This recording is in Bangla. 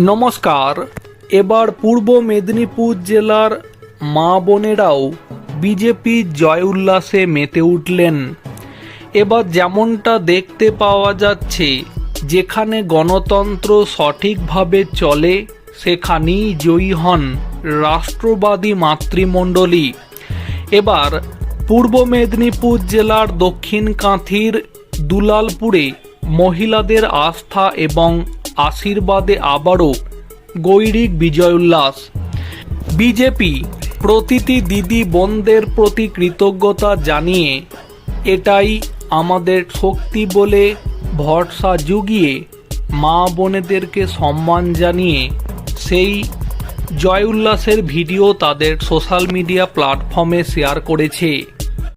নমস্কার এবার পূর্ব মেদিনীপুর জেলার মা বোনেরাও বিজেপি জয় উল্লাসে মেতে উঠলেন। এবার যেমনটা দেখতে পাওয়া যাচ্ছে, যেখানে গণতন্ত্র সঠিকভাবে চলে, সেখানেই জয়ী হন রাষ্ট্রবাদী মাতৃমণ্ডলী। এবার পূর্ব মেদিনীপুর জেলার দক্ষিণ কাঁথির দুলালপুরে মহিলাদের আস্থা এবং আশীর্বাদে আবারও গৈরিক বিজয় উল্লাস। বিজেপি প্রতিটি দিদি বোনদের প্রতি কৃতজ্ঞতা জানিয়ে এটাই আমাদের শক্তি বলে ভরসা জুগিয়ে মা বোনেদেরকে সম্মান জানিয়ে সেই জয় উল্লাসের ভিডিও তাদের সোশ্যাল মিডিয়া প্ল্যাটফর্মে শেয়ার করেছে।